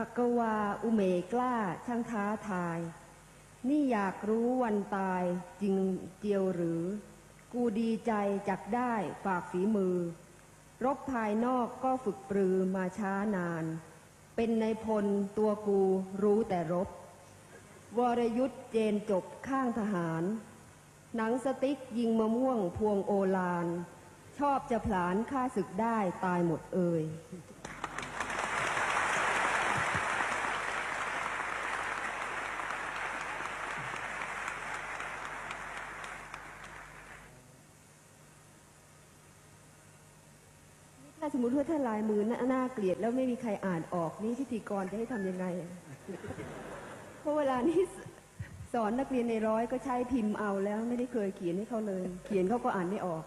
สักวาอุเมกล้าช่างท้าทาย นี่อยากรู้วันตายจริงเจียวหรือ กูดีใจจักได้ฝากฝีมือ รบภายนอกก็ฝึกปรือมาช้านาน เป็นในพลตัวกูรู้แต่รบ วรยุทธเจนจบข้างทหาร หนังสติ๊กยิงมะม่วงพวงโอลาน ชอบจะผลานฆ่าศึกได้ตายหมดเอ่ยาสมมติว่าถ้าลายมือน่าน่าเกลียดแล้วไม่มีใครอ่านออกนี่พิธีกรจะให้ทำยังไง เพราะเวลานี้สอนนักเรียนในร้อยก็ใช้พิมพ์เอาแล้วไม่ได้เคยเขียนให้เขาเลย เขียนเขาก็อ่านไม่ออก